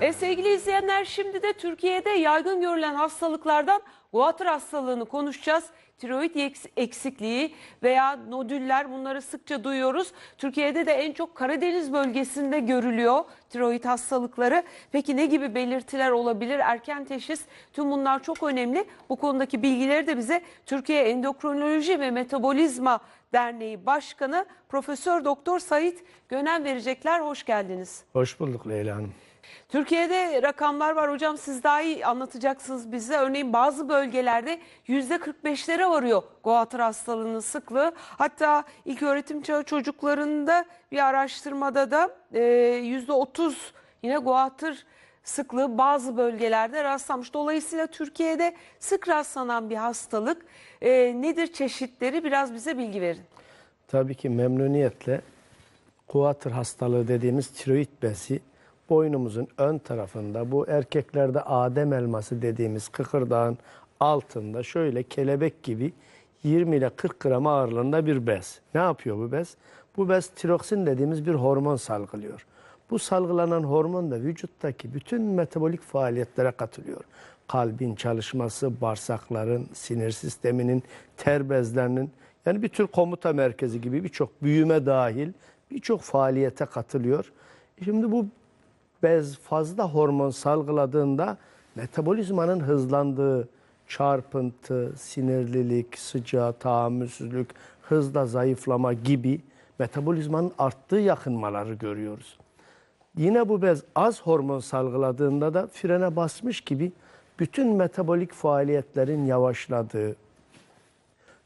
E, sevgili izleyenler şimdi de Türkiye'de yaygın görülen hastalıklardan Goiter hastalığını konuşacağız. Tiroid eks- eksikliği veya nodüller bunları sıkça duyuyoruz. Türkiye'de de en çok Karadeniz bölgesinde görülüyor tiroid hastalıkları. Peki ne gibi belirtiler olabilir? Erken teşhis tüm bunlar çok önemli. Bu konudaki bilgileri de bize Türkiye Endokrinoloji ve Metabolizma Derneği Başkanı Profesör Doktor Sait Gönen verecekler. Hoş geldiniz. Hoş bulduk Leyla Hanım. Türkiye'de rakamlar var hocam siz daha iyi anlatacaksınız bize. Örneğin bazı bölgelerde %45'lere varıyor Goiter hastalığının sıklığı. Hatta ilk öğretim çağı çocuklarında bir araştırmada da e, %30 yine Goiter sıklığı bazı bölgelerde rastlanmış. Dolayısıyla Türkiye'de sık rastlanan bir hastalık. E, nedir çeşitleri biraz bize bilgi verin. Tabii ki memnuniyetle kuatır hastalığı dediğimiz tiroid bezi boynumuzun ön tarafında bu erkeklerde adem elması dediğimiz kıkırdağın altında şöyle kelebek gibi 20 ile 40 gram ağırlığında bir bez. Ne yapıyor bu bez? Bu bez tiroksin dediğimiz bir hormon salgılıyor. Bu salgılanan hormon da vücuttaki bütün metabolik faaliyetlere katılıyor. Kalbin çalışması, bağırsakların, sinir sisteminin, ter bezlerinin yani bir tür komuta merkezi gibi birçok büyüme dahil birçok faaliyete katılıyor. Şimdi bu bez fazla hormon salgıladığında metabolizmanın hızlandığı çarpıntı, sinirlilik, sıcağı, tahammülsüzlük, hızla zayıflama gibi metabolizmanın arttığı yakınmaları görüyoruz. Yine bu bez az hormon salgıladığında da frene basmış gibi bütün metabolik faaliyetlerin yavaşladığı,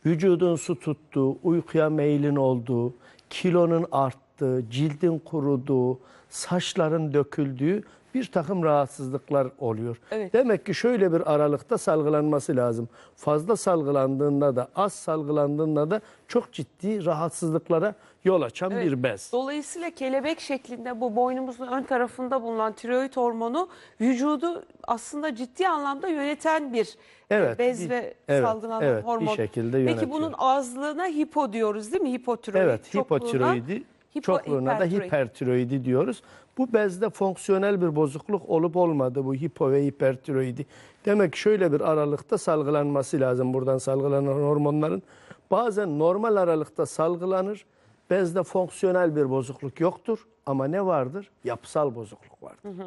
vücudun su tuttuğu, uykuya meylin olduğu, kilonun arttığı, cildin kuruduğu, saçların döküldüğü bir takım rahatsızlıklar oluyor. Evet. Demek ki şöyle bir aralıkta salgılanması lazım. Fazla salgılandığında da az salgılandığında da çok ciddi rahatsızlıklara yol açan Evet. bir bez. Dolayısıyla kelebek şeklinde bu boynumuzun ön tarafında bulunan tiroid hormonu vücudu aslında ciddi anlamda yöneten bir e, Evet, bez bir- ve evet, salgılanan evet, bir hormon. şekilde Peki yönetiyor. bunun azlığına hipo diyoruz değil mi? Hipotiroid. Evet, hipotiroidi, hipo- çokluğuna da hipertiroid. hipertiroidi diyoruz. Bu bezde fonksiyonel bir bozukluk olup olmadı bu hipo ve hipertiroidi. Demek şöyle bir aralıkta salgılanması lazım buradan salgılanan hormonların. Bazen normal aralıkta salgılanır. Bezde fonksiyonel bir bozukluk yoktur ama ne vardır? Yapısal bozukluk vardır.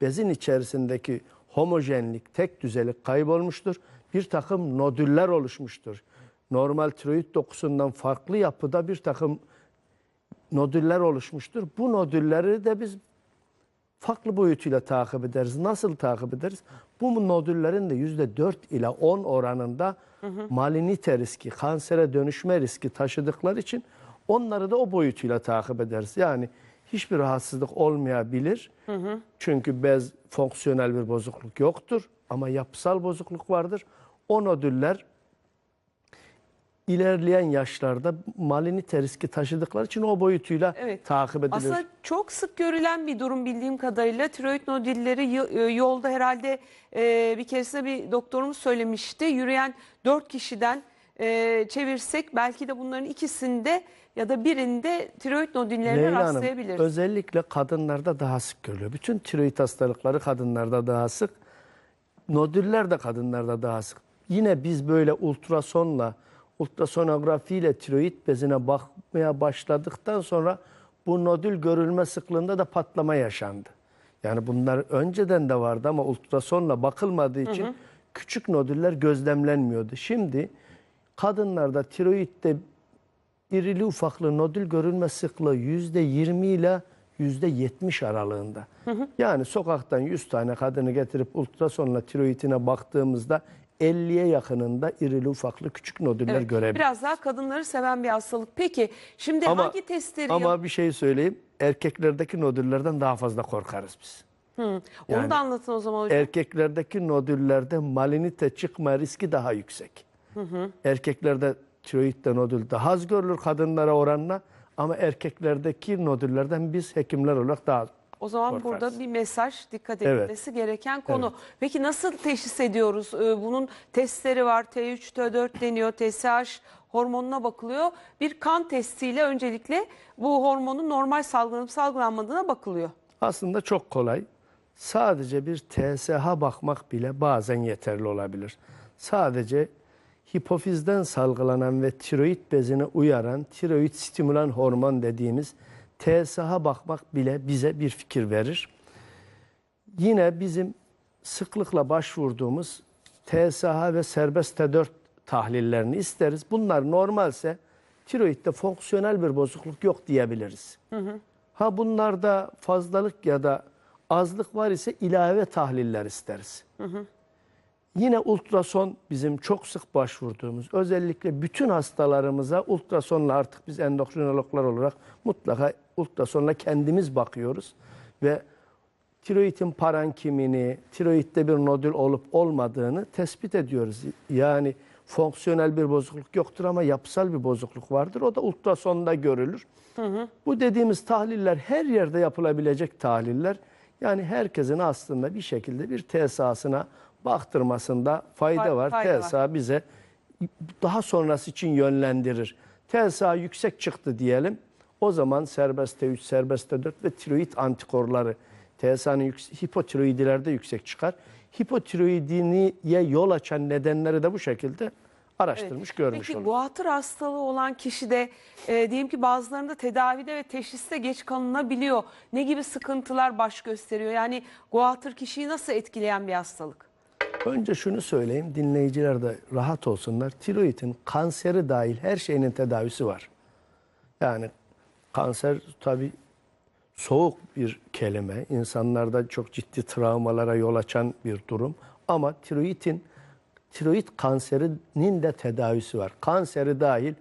Bezin içerisindeki homojenlik, tek düzelik kaybolmuştur. Bir takım nodüller oluşmuştur. Normal tiroid dokusundan farklı yapıda bir takım nodüller oluşmuştur. Bu nodülleri de biz farklı boyutuyla takip ederiz. Nasıl takip ederiz? Bu nodüllerin de yüzde 4 ile 10 oranında malinite riski, kansere dönüşme riski taşıdıkları için onları da o boyutuyla takip ederiz. Yani hiçbir rahatsızlık olmayabilir. Çünkü bez fonksiyonel bir bozukluk yoktur ama yapısal bozukluk vardır. O nodüller ilerleyen yaşlarda malinite riski taşıdıkları için o boyutuyla Evet. takip edilir. Aslında çok sık görülen bir durum bildiğim kadarıyla tiroid nodülleri y- e, yolda herhalde e, bir keresinde bir doktorumuz söylemişti. Yürüyen dört kişiden e, çevirsek belki de bunların ikisinde ya da birinde tiroid nodüllerine Leyla Hanım, rastlayabiliriz. özellikle kadınlarda daha sık görülüyor. Bütün tiroid hastalıkları kadınlarda daha sık. Nodüller de kadınlarda daha sık. Yine biz böyle ultrasonla, ultrasonografiyle tiroid bezine bakmaya başladıktan sonra bu nodül görülme sıklığında da patlama yaşandı. Yani bunlar önceden de vardı ama ultrasonla bakılmadığı için küçük nodüller gözlemlenmiyordu. Şimdi kadınlarda tiroidde irili ufaklı nodül görülme sıklığı yüzde 20 ile yüzde 70 aralığında. Yani sokaktan 100 tane kadını getirip ultrasonla tiroidine baktığımızda 50'ye yakınında irili ufaklı küçük nodüller Evet, görebiliriz. Biraz daha kadınları seven bir hastalık. Peki şimdi Ama, hangi testleri ama bir şey söyleyeyim. Erkeklerdeki nodüllerden daha fazla korkarız biz. Hı, Onu yani- da anlatın o zaman hocam. Erkeklerdeki nodüllerde malinite çıkma riski daha yüksek. Erkeklerde tiroidde nodül daha az görülür kadınlara oranla ama erkeklerdeki nodüllerden biz hekimler olarak daha O zaman korkarız. burada bir mesaj dikkat Evet. edilmesi gereken konu. Peki nasıl teşhis ediyoruz? Ee, Bunun testleri var. T3, T4 deniyor. TSH hormonuna bakılıyor. Bir kan testiyle öncelikle bu hormonun normal salgılanıp salgılanmadığına bakılıyor. aslında çok kolay. sadece bir TSH bakmak bile bazen yeterli olabilir. Sadece hipofizden salgılanan ve tiroid bezini uyaran tiroid stimülan hormon dediğimiz TSH bakmak bile bize bir fikir verir. Yine bizim sıklıkla başvurduğumuz TSH ve serbest T4 tahlillerini isteriz. Bunlar normalse tiroidde fonksiyonel bir bozukluk yok diyebiliriz. Ha bunlarda fazlalık ya da azlık var ise ilave tahliller isteriz. Yine ultrason bizim çok sık başvurduğumuz, özellikle bütün hastalarımıza ultrasonla artık biz endokrinologlar olarak mutlaka ultrasonla kendimiz bakıyoruz ve tiroidin parankimini, tiroidde bir nodül olup olmadığını tespit ediyoruz. Yani fonksiyonel bir bozukluk yoktur ama yapısal bir bozukluk vardır. O da ultrasonda görülür. Bu dediğimiz tahliller her yerde yapılabilecek tahliller. Yani herkesin aslında bir şekilde bir TSA'sına baktırmasında fayda Fay- var. fayda var. TSA bize daha sonrası için yönlendirir. TSA yüksek çıktı diyelim. O zaman serbest T3, serbest T4 ve tiroid antikorları TSA'nın hipotiroidilerde yüksek çıkar. Hipotiroidiniye yol açan nedenleri de bu şekilde araştırmış, görmüş Peki olur. guatr hastalığı olan kişide e, diyelim ki bazılarında tedavide ve teşhiste geç kalınabiliyor. Ne gibi sıkıntılar baş gösteriyor? Yani guatr kişiyi nasıl etkileyen bir hastalık? Önce şunu söyleyeyim, dinleyiciler de rahat olsunlar. Tiroidin kanseri dahil her şeyinin tedavisi var. Yani kanser tabii soğuk bir kelime. İnsanlarda çok ciddi travmalara yol açan bir durum. Ama tiroidin, tiroid kanserinin de tedavisi var. Kanseri dahil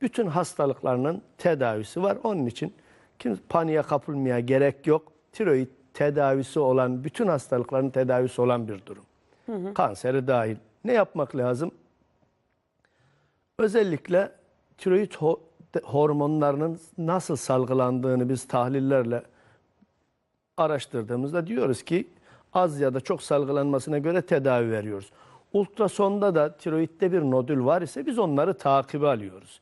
bütün hastalıklarının tedavisi var. Onun için kim paniğe kapılmaya gerek yok. Tiroid tedavisi olan, bütün hastalıkların tedavisi olan bir durum. Kanseri dahil. Ne yapmak lazım? Özellikle tiroid hormonlarının nasıl salgılandığını biz tahlillerle araştırdığımızda diyoruz ki az ya da çok salgılanmasına göre tedavi veriyoruz. Ultrasonda da tiroidde bir nodül var ise biz onları takibe alıyoruz.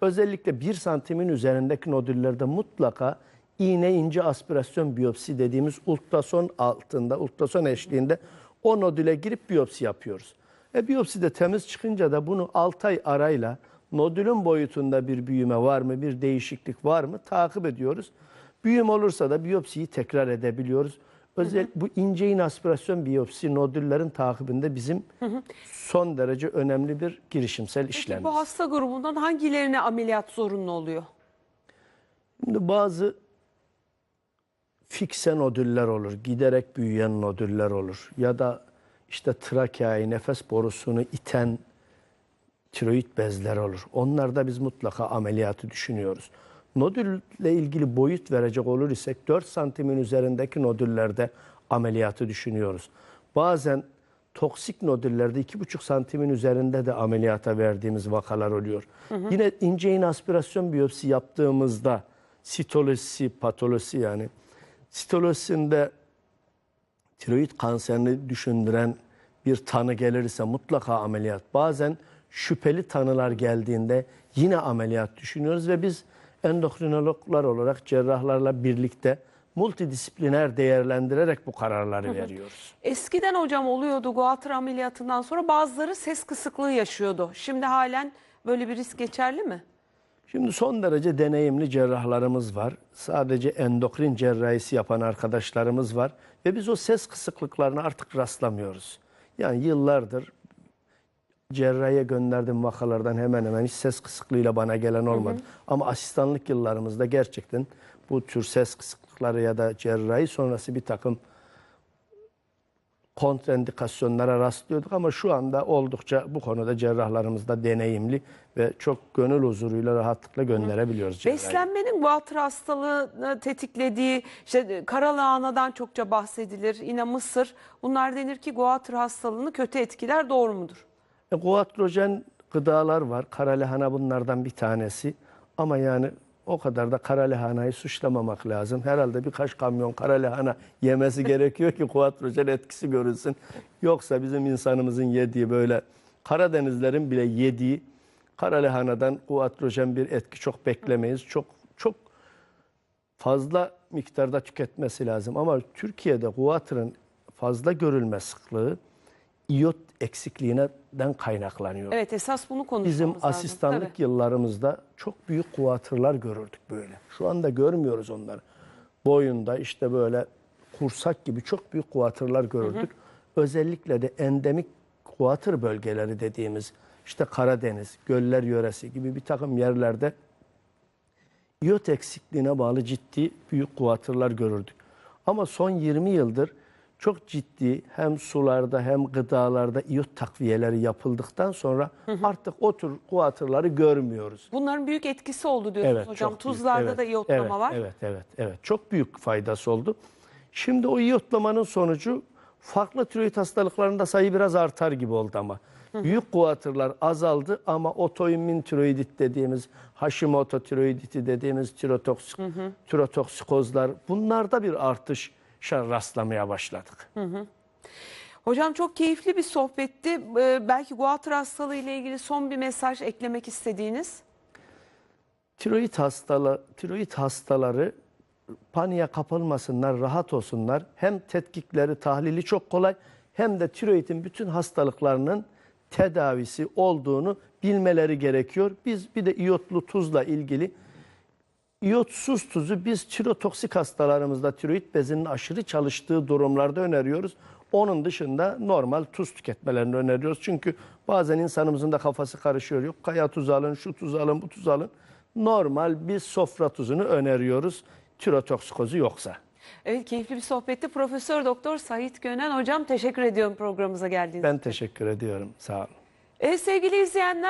Özellikle bir santimin üzerindeki nodüllerde mutlaka iğne ince aspirasyon biyopsi dediğimiz ultrason altında, ultrason eşliğinde o nodüle girip biyopsi yapıyoruz. E biyopsi de temiz çıkınca da bunu 6 ay arayla nodülün boyutunda bir büyüme var mı, bir değişiklik var mı takip ediyoruz. Büyüm olursa da biyopsiyi tekrar edebiliyoruz. Özel bu ince iğne aspirasyon biyopsi nodüllerin takibinde bizim son derece önemli bir girişimsel Peki işlemimiz. bu hasta grubundan hangilerine ameliyat zorunlu oluyor? Şimdi bazı fikse nodüller olur, giderek büyüyen nodüller olur ya da işte trakeayı, nefes borusunu iten tiroid bezler olur. Onlarda biz mutlaka ameliyatı düşünüyoruz. Nodülle ilgili boyut verecek olur isek 4 santimin üzerindeki nodüllerde ameliyatı düşünüyoruz. Bazen toksik nodüllerde 2,5 santimin üzerinde de ameliyata verdiğimiz vakalar oluyor. Yine ince iğne aspirasyon biyopsi yaptığımızda sitolojisi, patolojisi yani sitolojisinde tiroid kanserini düşündüren bir tanı gelirse mutlaka ameliyat. Bazen şüpheli tanılar geldiğinde yine ameliyat düşünüyoruz ve biz endokrinologlar olarak cerrahlarla birlikte multidisipliner değerlendirerek bu kararları veriyoruz. Eskiden hocam oluyordu guatr ameliyatından sonra bazıları ses kısıklığı yaşıyordu. Şimdi halen böyle bir risk geçerli mi? Şimdi son derece deneyimli cerrahlarımız var. Sadece endokrin cerrahisi yapan arkadaşlarımız var. Ve biz o ses kısıklıklarına artık rastlamıyoruz. Yani yıllardır cerrahiye gönderdiğim vakalardan hemen hemen hiç ses kısıklığıyla bana gelen olmadı. Ama asistanlık yıllarımızda gerçekten bu tür ses kısıklıkları ya da cerrahi sonrası bir takım kontraindikasyonlara rastlıyorduk ama şu anda oldukça bu konuda cerrahlarımız da deneyimli ve çok gönül huzuruyla rahatlıkla gönderebiliyoruz cerrahi. Beslenmenin guatr hastalığını tetiklediği işte karalahanadan çokça bahsedilir. Yine mısır. Bunlar denir ki guatr hastalığını kötü etkiler doğru mudur? E, gıdalar var. Kara lahana bunlardan bir tanesi. Ama yani o kadar da kara lahanayı suçlamamak lazım. Herhalde birkaç kamyon kara lahana yemesi gerekiyor ki guatrojen etkisi görülsün. Yoksa bizim insanımızın yediği böyle Karadenizlerin bile yediği kara lahanadan guatrojen bir etki çok beklemeyiz. Çok çok fazla miktarda tüketmesi lazım. Ama Türkiye'de guatrın fazla görülme sıklığı iyot eksikliğinden kaynaklanıyor. Evet esas bunu konuşmamız Bizim lazım. asistanlık Tabii. yıllarımızda çok büyük kuatırlar görürdük böyle. Şu anda görmüyoruz onları. Boyunda işte böyle kursak gibi çok büyük kuatırlar görürdük. Özellikle de endemik kuatır bölgeleri dediğimiz işte Karadeniz, Göller yöresi gibi bir takım yerlerde iyot eksikliğine bağlı ciddi büyük kuatırlar görürdük. Ama son 20 yıldır çok ciddi hem sularda hem gıdalarda iyot takviyeleri yapıldıktan sonra artık o tür kuatırları görmüyoruz. Bunların büyük etkisi oldu diyorsunuz hocam. çok büyük. Tuzlarda Evet, da iyotlama evet, var. Evet, evet, evet. Çok büyük faydası oldu. Şimdi o iyotlamanın sonucu farklı tiroid hastalıklarında sayı biraz artar gibi oldu ama. Büyük kuatırlar azaldı ama otoimmün tiroidit dediğimiz Hashimoto tiroiditi dediğimiz tirotoksik, tirotoksikozlar bunlarda bir artış rastlamaya başladık. Hocam çok keyifli bir sohbetti. Ee, belki guatr hastalığı ile ilgili son bir mesaj eklemek istediğiniz. Tiroid hastalı, tiroid hastaları paniğe kapılmasınlar, rahat olsunlar. Hem tetkikleri, tahlili çok kolay hem de tiroidin bütün hastalıklarının tedavisi olduğunu bilmeleri gerekiyor. Biz bir de iyotlu tuzla ilgili iyotsuz tuzu biz tirotoksik hastalarımızda tiroid bezinin aşırı çalıştığı durumlarda öneriyoruz. Onun dışında normal tuz tüketmelerini öneriyoruz. Çünkü bazen insanımızın da kafası karışıyor. Yok kaya tuzu alın, şu tuzu alın, bu tuzu alın. Normal bir sofra tuzunu öneriyoruz. Tirotoksikozu yoksa. Evet keyifli bir sohbetti. Profesör Doktor Sait Gönen hocam teşekkür ediyorum programımıza geldiğiniz için. Ben teşekkür ediyorum. Sağ olun. Evet sevgili izleyenler